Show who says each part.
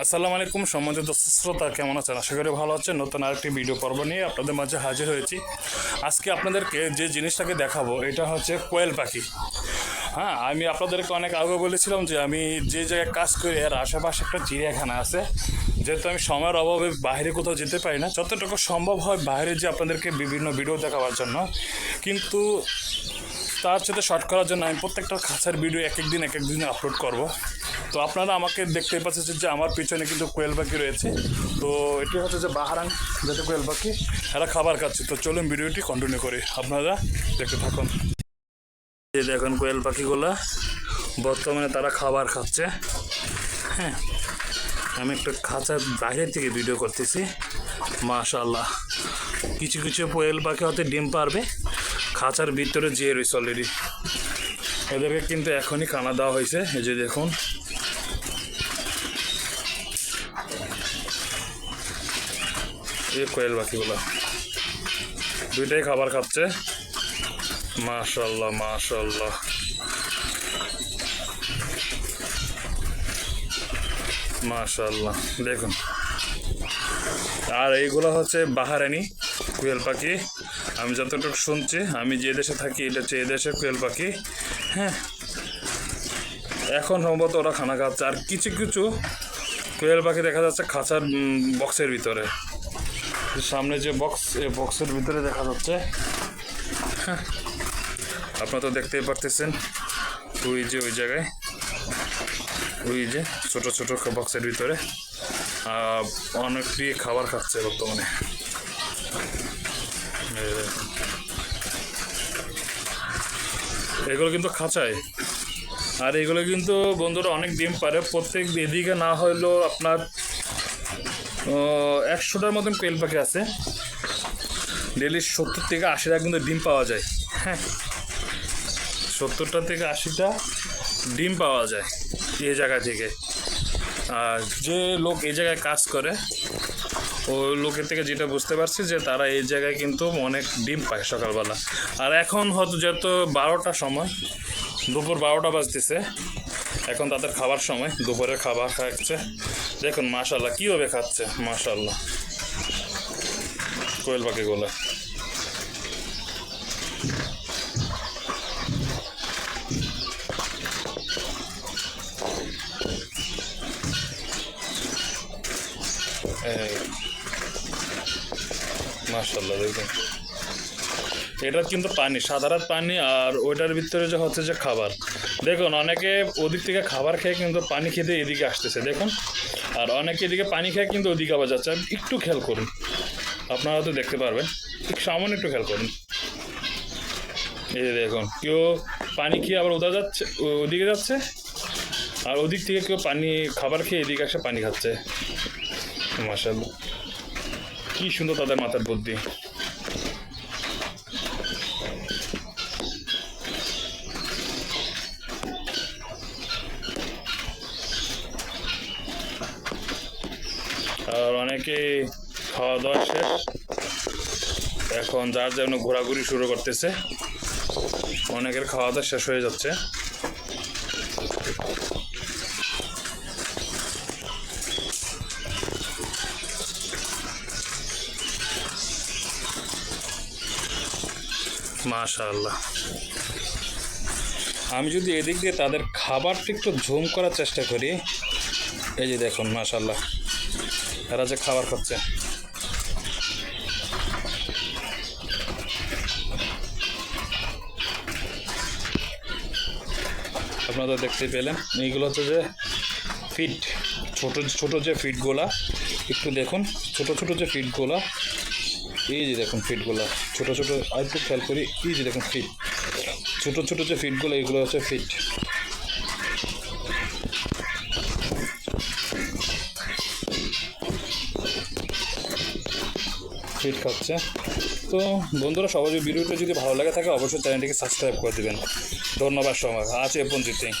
Speaker 1: আসসালামু আলাইকুম সম্মানিত শ্রোতা, কেমন আছেন? আশা করি ভালো আছেন। নতুন আরেকটি ভিডিও পর্ব নিয়ে আপনাদের মাঝে হাজির হয়েছি। আজকে আপনাদেরকে যে জিনিসটাকে দেখাবো, এটা হচ্ছে কোয়েল পাখি। হ্যাঁ আমি আপনাদেরকে অনেক আগে বলেছিলাম যে আমি যে জায়গায় কাজ করি, এর আশেপাশে একটা চিড়িয়াখানা আছে। যেহেতু আমি সময়ের অভাবে বাইরে কোথাও যেতে পারি না, যতটুকু সম্ভব হয় বাইরে যে আপনাদেরকে বিভিন্ন ভিডিও দেখাবার জন্য। কিন্তু তার সাথে শর্ট করার জন্য আমি প্রত্যেকটা খাঁচার ভিডিও এক এক দিন, এক এক দিন আপলোড করব। তো আপনারা আমাকে দেখতে পাচ্ছেন যে আমার পিছনে কিন্তু কোয়েল পাখি রয়েছে। তো এটি হচ্ছে যে বাহারাং যেটা কোয়েল পাখি। এরা খাবার খাচ্ছে। তো চলুন ভিডিওটি কন্টিনিউ করি। আপনারা দেখতে থাকুন। দেখুন কোয়েল পাখিগুলো। বর্তমানে তারা খাবার খাচ্ছে। হ্যাঁ আমি একটা খাঁচার বাইরে থেকে ভিডিও করতেছি। মাশাল্লাহ কিছু কিছু কোয়েল পাখি হয়তো ডিম পারবে। খাঁচার ভিতরে যেয়ে রয়েছে অলরেডি এদেরকে কিন্তু এখনই খানা দেওয়া হয়েছে। এই যে দেখুন। এই কোয়েল পাখিগুলো দুইটাই খাবার খাচ্ছে। মাশাল্লাহ মাশাল্লাহ মাশাল্লাহ দেখুন। আর এইগুলো হচ্ছে বাহারানি কোয়েল পাখি। আমি যতটুকু শুনছি, আমি যে দেশে থাকি, এটা হচ্ছে এই দেশের কোয়েল পাখি। হ্যাঁ। এখন সম্ভবত ওরা খানা খাচ্ছে। আর কিছু কিছু কোয়েল পাখি দেখা যাচ্ছে খাঁচার বক্সের ভিতরে। সামনে যে বক্স এই বক্সের ভিতরে দেখা যাচ্ছে। আপনারা তো দেখতেই পারতেছেন ওই যে ওই জায়গায় ওই যে ছোট ছোট বক্সের ভিতরে। আহ, অনেকটি খাবার খাচ্ছে বর্তমানে। এগুলো কিন্তু খাঁচায়। আর এগুলো কিন্তু বন্ধুরা অনেক ডিম পারে প্রত্যেক এদিকে না হলেও আপনার একশোটার মতন কোয়েল পাখি আছে। ডেলি সত্তর থেকে আশিটা কিন্তু ডিম পাওয়া যায়। হ্যাঁ। সত্তরটা থেকে আশিটা ডিম পাওয়া যায় এই জায়গা থেকে। আর যে লোক এই জায়গায় কাজ করে ওই লোকের থেকে যেটা বুঝতে পারছি যে তারা এই জায়গায় কিন্তু অনেক ডিম পায় সকালবেলা। আর এখন হয়তো যত বারোটা সময়, দুপুর বারোটা বাজতেছে এখন তাদের খাবার সময়, দুপুরের খাবার খাচ্ছে। দেখুন মাশাল্লাহ কীভাবে খাচ্ছে মাশাল্লাহ কোয়েল পাখিগুলো মাশাল্লাহ দেখুন। এটা কিন্তু পানি, সাধারণ পানি আর ওইটার ভিতরে যে হচ্ছে যে খাবার। দেখুন, অনেকে ওদিক থেকে খাবার খেয়ে কিন্তু পানি খেতে এদিকে আসতেছে, দেখুন। আর অনেকে এদিকে পানি খেয়ে কিন্তু ওদিকে আবার যাচ্ছে। একটু খেয়াল করুন, আপনারা তো দেখতে পারবেন। ঠিক সামান্য একটু খেয়াল করুন। এই দেখুন, কেউ পানি খেয়ে আবার ওদা যাচ্ছে ওদিকে যাচ্ছে, আর ওদিক থেকে কেউ পানি, খাবার খেয়ে এদিকে এসে পানি খাচ্ছে। মাসাল্লাহ কি সুন্দর তাদের মাথার বুদ্ধি। আর অনেকে খাওয়া দাওয়া শেষ। এখন যার যেন ঘোরাঘুরি শুরু করতেছে, অনেকের খাওয়া দাওয়া শেষ হয়ে যাচ্ছে। মাশাআল্লাহ। আমি যদি এদিক দিয়ে তাদের খাবারটা একটু ঝুম করার চেষ্টা করি, এই যে দেখুন, মাশাআল্লাহ। এরা যে খাবার খাচ্ছে। আপনারা দেখতে পেলেন, এইগুলো হচ্ছে যে ফিট ছোট ছোট যে ফিটগুলা একটু দেখুন, ছোট ছোট যে ফিটগুলা এই যে দেখুন ফিটগুলো ছোট ছোট আর একটু খেয়াল করি, এই যে দেখুন ফিট ছোট ছোট যে ফিটগুলো এগুলো হচ্ছে ফিট ফিট খাচ্ছে। তো বন্ধুরা সবাই ভিডিওটা যদি ভালো লাগে থাকে, অবশ্যই চ্যানেলটিকে সাবস্ক্রাইব করে দেবেন। ধন্যবাদ সবাই আছে এ পর্যন্তই।